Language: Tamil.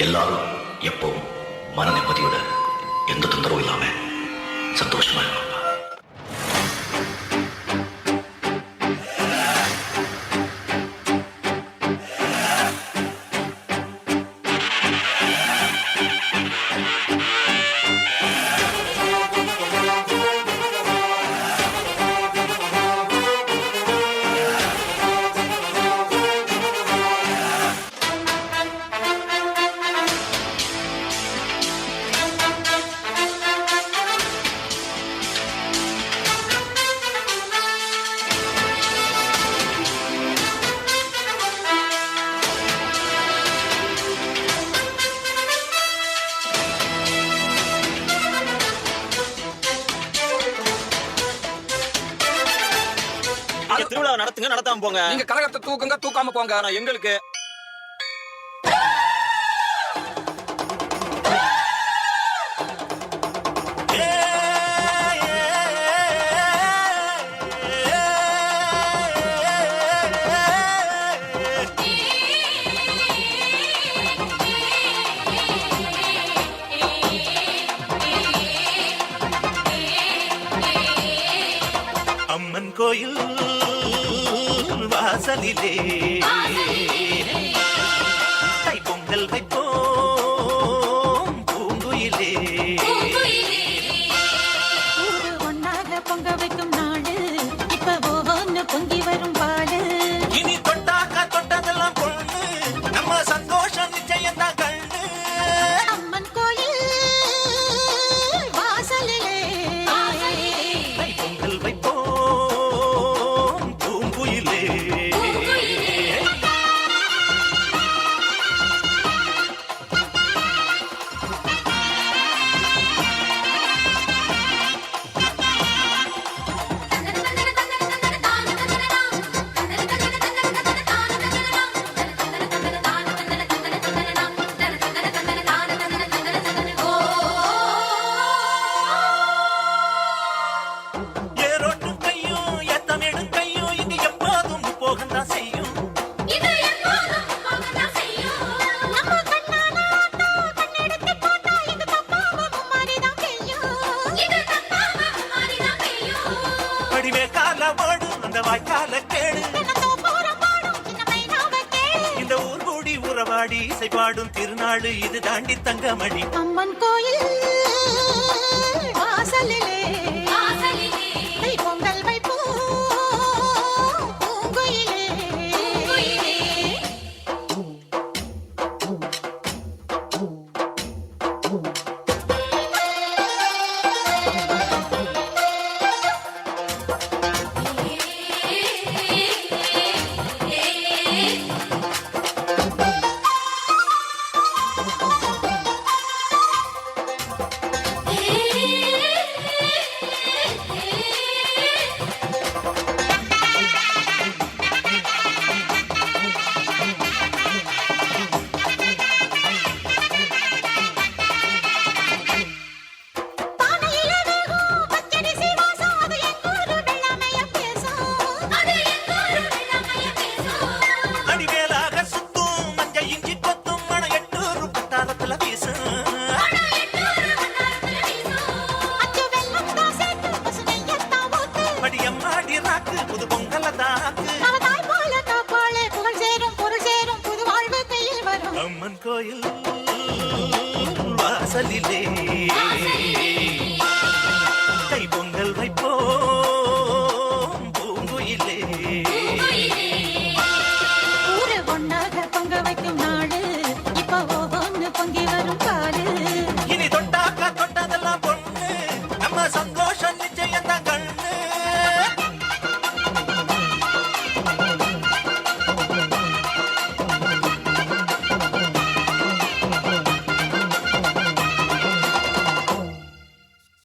எல்லாரும் எப்பவும் மன நிம்மதியோட எந்த தொந்தரவும் இல்லாம சந்தோஷமா இருக்கணும்ப்பா திருவிழா நடத்துங்க நடத்தாம போங்க. நீங்க கரகத்தை தூக்குங்க தூக்காம போங்க. ஆனா எங்களுக்கு அம்மன் கோயில் வாசலிலே தை பொங்கல் வைப்போம் பூங்குயிலே. ஊரு ஒன்னாக பொங்க வைக்கும் நாடு இப்ப ஒவ்வொன்னு பொங்கி வரும் பாடு. ஓடும் அந்த வாய்க்கால கேடு. இந்த ஊர் கூடி உறவாடி இசை பாடும் திருநாள் இது தாண்டி தங்கமணி. அம்மன் கோயில். தாக்கு புது பொங்கல தாக்கு. தாய் போல தாப்பாளே புகழ் சேரும் பொருள் சேரும் புது வாழ்வு கையில் வரும். அம்மன் கோயில் வாசலிலே. கை பொங்கல் வைப்போ